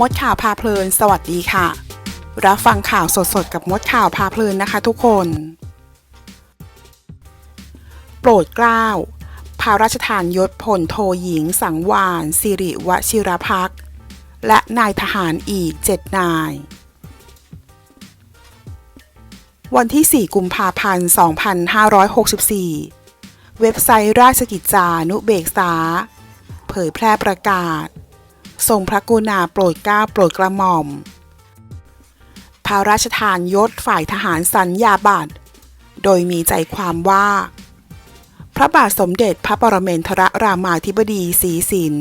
มดข่าวพาเพลิน สวัสดีค่ะ รับฟังข่าวสดๆ กับมดข่าวพาเพลินนะคะทุกคน โปรดเกล้า พระราชทานยศพลโทหญิงสังวานสิริวชิรพักและนายทหารอีกเจ็ดนาย วันที่ 4 กุมภาพันธ์ 2564 เว็บไซต์ราชกิจจานุเบกษา เผยแพร่ประกาศ ทรงพระกรุณาโปรดเกล้าโปรดกระหม่อม พระราชทานยศฝ่ายทหารสัญญาบัตรโดยมีใจความว่า พระบาทสมเด็จพระปรเมนทรรามาธิบดีศรีสิน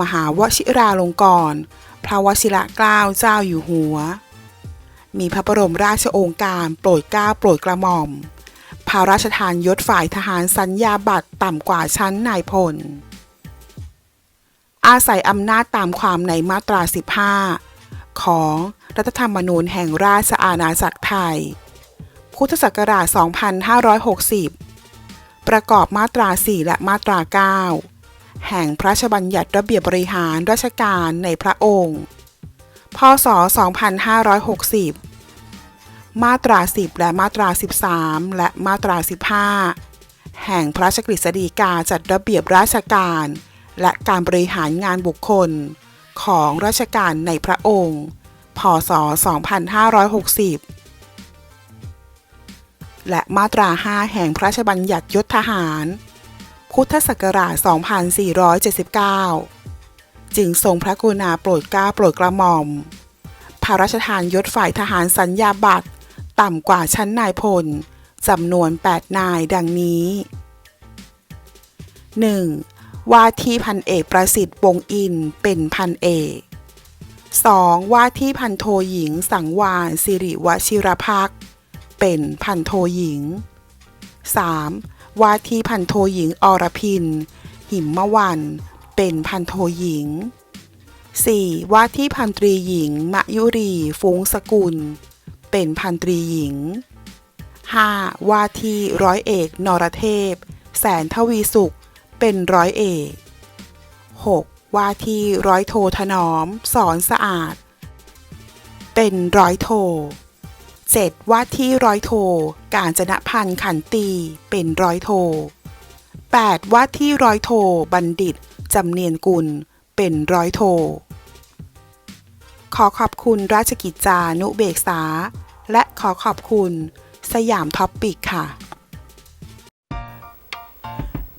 มหาวชิราลงกรณ์พระวชิระเกล้าเจ้าอยู่หัว มีพระบรมราชโองการโปรดเกล้าโปรดกระหม่อม พระราชทานยศฝ่ายทหารสัญญาบัตรต่ำกว่าชั้นนายพล อาศัยอำนาจตามความในมาตรา 15 ของรัฐธรรมนูญแห่งราชอาณาจักรไทย พุทธศักราช 2560 ประกอบมาตรา 4 และมาตรา 9 แห่งพระราชบัญญัติระเบียบบริหารราชการในพระองค์ พศ 2560 มาตรา 10 และมาตรา 13 และมาตรา 15 แห่งพระราชกฤษฎีกาจัดระเบียบราชการ และการบริหารงานบุคคล ของราชการในพระองค์ พศ 2560 และมาตรา 5 แห่งพระราชบัญญัติยศทหาร พุทธศักราช 2479 จึงทรงพระกรุณาโปรดเกล้าโปรดกระหม่อม พระราชทานยศฝ่ายทหารสัญญาบัตรต่ำกว่าชั้นนายพลจำนวน 8 นายดังนี้ 1. ว่าที่พันเอกประสิทธิ์วงอินเป็นพันเอก 2. ว่าที่พันโทหญิงสังวานสิริวชิรพักเป็นพันโทหญิง 3. ว่าที่พันโทหญิงอรพิน หิมมวัน เป็นพันโทหญิง 4. ว่าที่พันตรีหญิง มะยุรีฟุ้งสกุล เป็นพันตรีหญิง 5. ว่าที่ร้อยเอก นรเทพ แสนทวีสุข เป็นร้อยเอก 6. ว่าที่ร้อยโทถนอม สอนสะอาด เป็นร้อยโท 7. ว่าที่ร้อยโท การจนพันธ์ขันตีเป็นร้อยโท 8. ว่าที่ร้อยโท บัณฑิต จำเนียนกุล เป็นร้อยโท ขอขอบคุณราชกิจจานุเบกษา และขอขอบคุณ สยามท็อปปิกค่ะ